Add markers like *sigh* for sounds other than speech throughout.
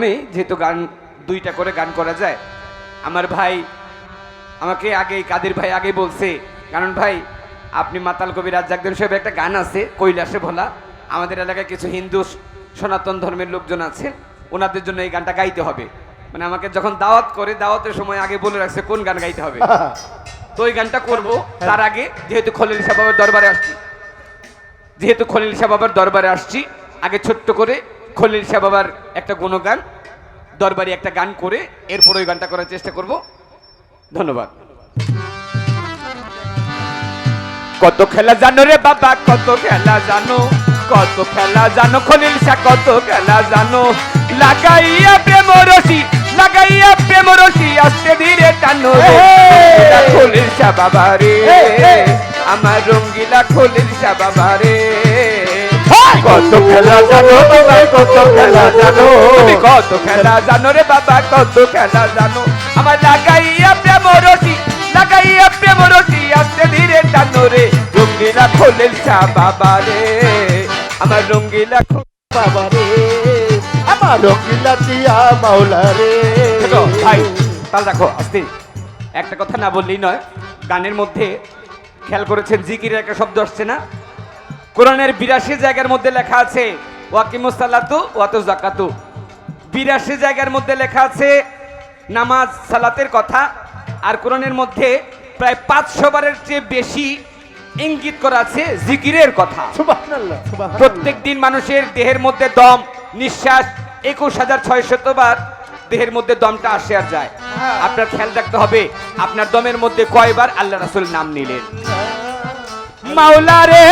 প্রথমে যেহেতু গান দুইটা করে গান করা যায় আমার ভাই আমাকে আগে কাদের ভাই আগে বলছে কারণ ভাই আপনি মাতাল কবি রাজ্জাকদের সাহেব একটা গান আছে কৈলাসে ভোলা আমাদের এলাকায় কিছু হিন্দু সনাতন ধর্মের লোকজন আছে ওনাদের জন্য এই গানটা গাইতে হবে। মানে আমাকে যখন দাওয়াত করে দাওয়াতের সময় আগে বলে রাখছে কোন গান গাইতে হবে। *laughs* তো ওই গানটা করব তার আগে যেহেতু খলিল শাহ বাবার দরবারে আসছি যেহেতু খলিল শাহ বাবার দরবারে আসছি আগে ছোট্ট করে খলিল শাহ বাবার একটা গুণগান দরবারে একটা গান করে এরপর ওই গানটা করার চেষ্টা করব। ধন্যবাদ। কত খেলা জানো রে বাবা কত খেলা জানো কত খেলা জানো খলিল শাহ কত খেলা জানো। লাগাইয়া প্রেম রশি লাগাইয়া প্রেম রশি আস্তে ধীরে টানো খলিল শাহ বাবা রে আমার রঙ্গিলা খলিল শাহ বাবা রে। কত খেলা জানো বাবা কত খেলা জানো। তুমি কত খেলা জানো রে বাবা কত খেলা জানো। আমার লাগাইয়া প্রেম রশি লাগাইয়া প্রেম রশি আস্তে ধীরে টানো রে। রঙ্গিলা খলিল শাহ বাবা রে আমার রঙ্গিলা খো- বাবা রে। আমার রঙ্গিলা দিয়া মাওলা রে। ভাই তাল রাখো আস্তে। একটা কথা না বললেই নয় গানের মধ্যে খেয়াল করেছেন জিকিরের একটা শব্দ আসছে না? কোরআনের বিরাশি জায়গার মধ্যে লেখা আছে ওয়াকিমুসাল্লাতু ওয়াতু জাকাতু বিরাশি জায়গার মধ্যে লেখা আছে নামাজ সালাতের কথা আর কোরআনের মধ্যে প্রায় পাঁচশো বারের চেয়ে বেশি ইঙ্গিত করা আছে জিকিরের কথা। প্রত্যেক দিন মানুষের দেহের মধ্যে দম নিঃশ্বাস একুশ হাজার ছয়শত বার দেহের মধ্যে দমটা আসে আর যায়। আপনার খেয়াল রাখতে হবে আপনার দমের মধ্যে কয়বার আল্লাহ রাসুল নাম নিলেন। মাওলা রে!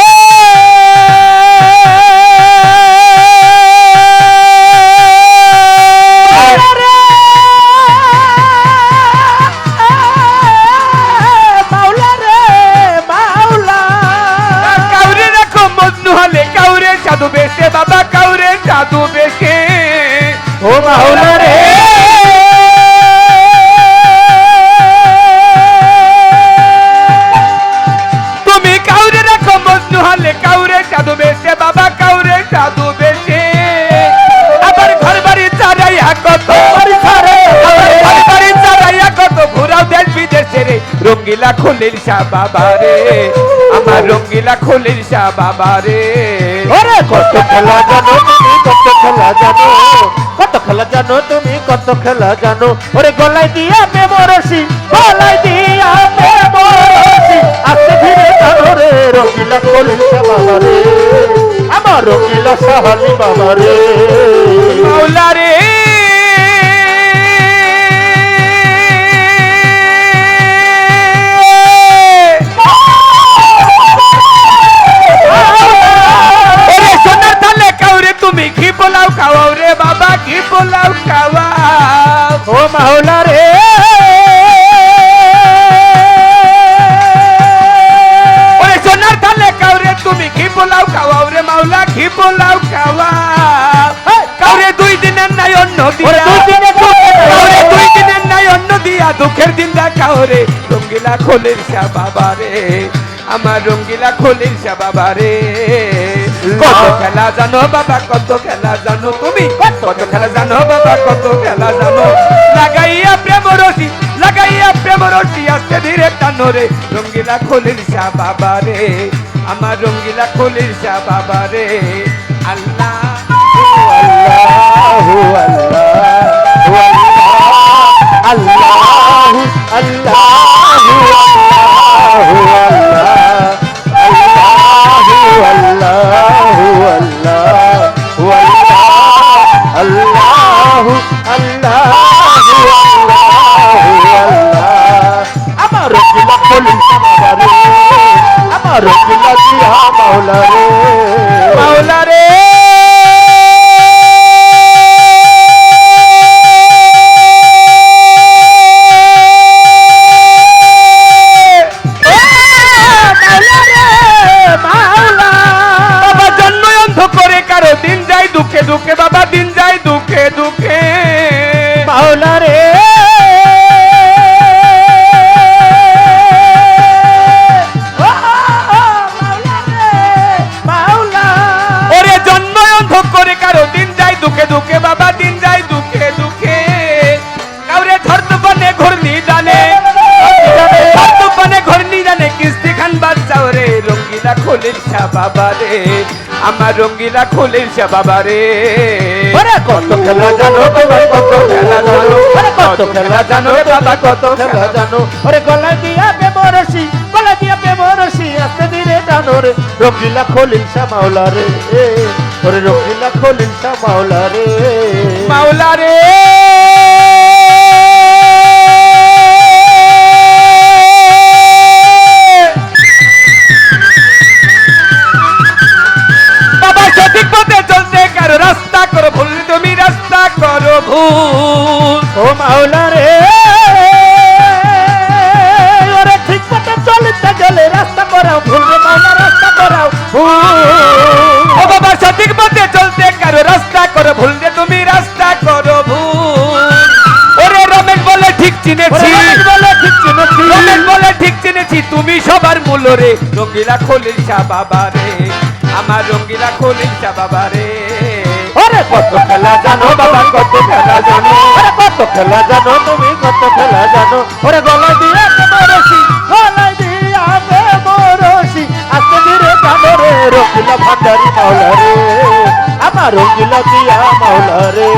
রঙ্গিলা খলিল শাহ বাবা রে। আমার রঙ্গিলা খলিল শাহ বাবা রে। কত খেলা জানো তুমি, কত খেলা জানো। কত খেলা জানো তুমি, কত খেলা জানো। ওরে গলায় দিয়া মেমরসি গলায় দিয়া মেমরসি আস্তে ধীরে জানো রে রঙিলা কলিসা বাবা রে। আমার রঙিলা সাহালি বাবা রে। দুই দিনের নাই অন্য দিয়া দুঃখের দিন দেখাও রে রঙ্গিলা খোলের শাহ বাবা রে আমার রঙ্গিলা খোলের শাহ বাবা রে। কত খেলা জানো বাবা কত খেলা জানো তুমি কত খেলা জানো বাবা কত খেলা জানো। লাগাইয়া প্রেম রশি লাগাইয়া প্রেম রশি আস্তে ধীরে টানো রে। রঙ্গিলা খোলের শাহ বাবা রে আমার রঙ্গিলা খোলের শাহ বাবা রে। আল্লাহ আল্লাহু আল্লাহু আল্লাহু আল্লাহু আল্লাহু আমার রকিলা কলিল বাবা রে আমার রকিলা দিয়া মাওলা রে মাওলা দিন যায় দুঃখে দুঃখে। কাউরে ধরতে পানে ঘুরনি জানে ধরতে পানে ঘুরনি জানে কিস্তি খান বাচ্চাও রে রঙ্গিলা খোলের সা বাবা রে। আমার রঙ্গিলা খোলের সা বাবা রে। কত খেলা জানো তোমার কত খেলা জানো। কত খেলা জানো বাবা কত খেলা জানো। ওরে গলা দিয়া বেমরসি গলা দিয়া বেমরসি আস্তে ধীরে টানো রে। রঙ্গিলা খোলের সা মাওলা রে। ওরে রঙ্গিলা খলিলটা মাওলা রে। মাওলা রে। মূল রে, রঙ্গিলা খলিল শাহ বাবা রে। আমার রঙ্গিলা খলিল শাহ বাবা রে। ওরে কত খেলা জানো বাবা, কত খেলা জানো। ওরে কত খেলা জানো তুমি, কত খেলা জানো। ওরে গলায় দিয়ে মরসি গলায় দিয়ে মরসি আস্তে ধীরে জানো রে, রঙ্গিলা ভান্ডারি মাওলা রে। আমার রঙ্গিলা দিয়া মাওলা রে।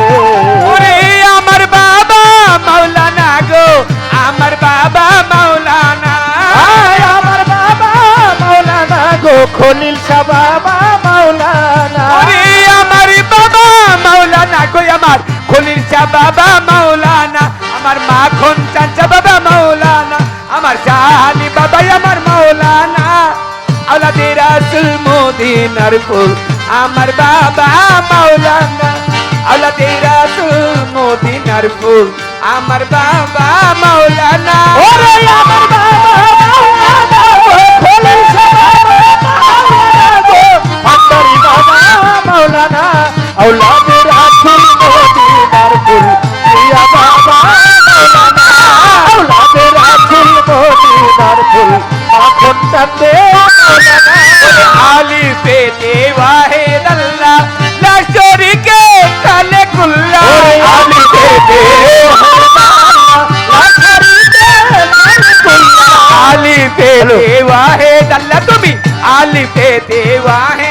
গো খলিল শাহ বাবা মাওলানা। ওরে আমার বাবা মাওলানা গো আমার। খলিল শাহ বাবা মাওলানা আমার মাখন চাচা বাবা মাওলানা আমার শাহালি বাবা আমার মাওলানা। আওলাদে রাসুল মদিনার ফুল আমার বাবা মাওলানা। আওলাদে রাসুল মদিনার ফুল আমার বাবা মাওলানা। ওরে আমার বাবা আওলাদে রাসূল মদিনার ফুল প্রিয়া বাবা মাওলানা আওলাদে রাসূল মদিনার ফুল মাখন টানবে মাওলানা আলি পে দেওয়াহেদ আল্লাহ লা শরীকে কালে কুল্লা ওরে আলি পে আলি পে দেওয়াহেদ আল্লাহ তুমি আলি পে দেওয়াহেদ আল্লাহ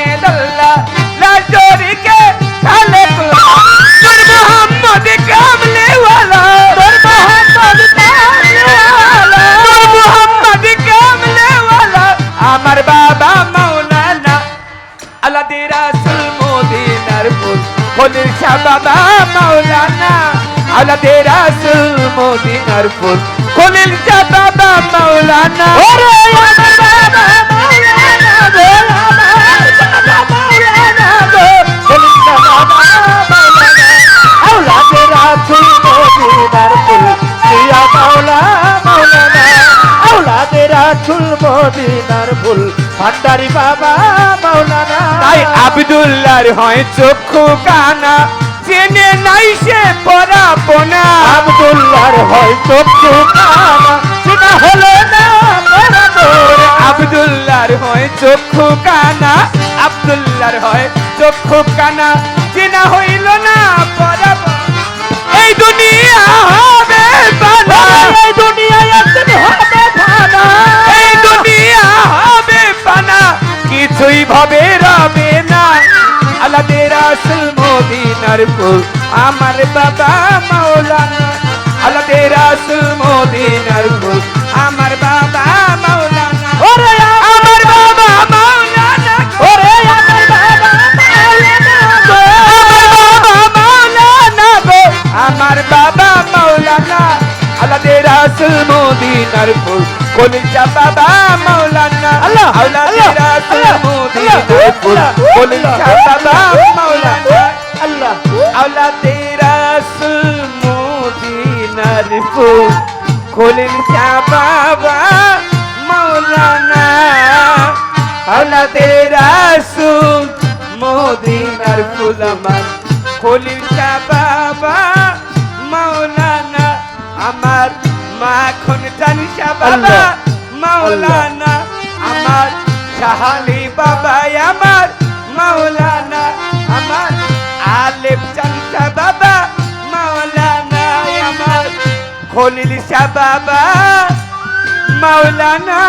খলিল শাহ বাবা মাওলানা আলাদে রাসুল মদিনার ফুল। খলিল শাহ বাবা মাওলানা ওরে আমার বাবা মাওলানা গো আমার বাবা মাওলানা গো খলিফা বাবা মাওলানা আওলাদে রাসূল মদিনার ফুল। প্রিয়া মাওলা মাওলানা আওলাদে রাসূল মদিনার ফুল। ভান্ডারি বাবা মাওলানা তাই আব্দুল্লাহর হয় চক্ষু কানা। চেনে নাই সে পরাপনা। আব্দুল্লার হয় চক্ষু কানা। সেটা হলো না বরাবর আব্দুল্লাহর হয় চক্ষু কানা। আব্দুল্লার হয় চক্ষু কানা। কিছুই ভাবে রবে না। আলাদে রাসুল মদিনার ফুল আমার বাবা মাওলানা। আলাদে রাসুল মদিনার ফুল আমার বাবা মাওলানা। ওরে আমার বাবা মাওলানা ওরে আমার বাবা মাওলানা আমার বাবা মাওলানা। আলাদে রাসুল মদিনার ফুল। কলিজা বাবা মাওলানা? আল্লাহ, আল্লাহ, রাসুল মদিনার ফুল। কলিজা বাবা মাওলানা? আল্লাহ। আলাদে রাসুল মদিনার ফুল। কলিজা বাবা মাওলানা? আলাদে রাসুল মদিনার ফুল আমার। কলিজা বাবা বাবা মাওলানা আমার শাহালি বাবা আমার। মাওলানা আমার আলেপ চান্তা বাবা। মাওলানা আমার খলিল শাহ বাবা। মাওলানা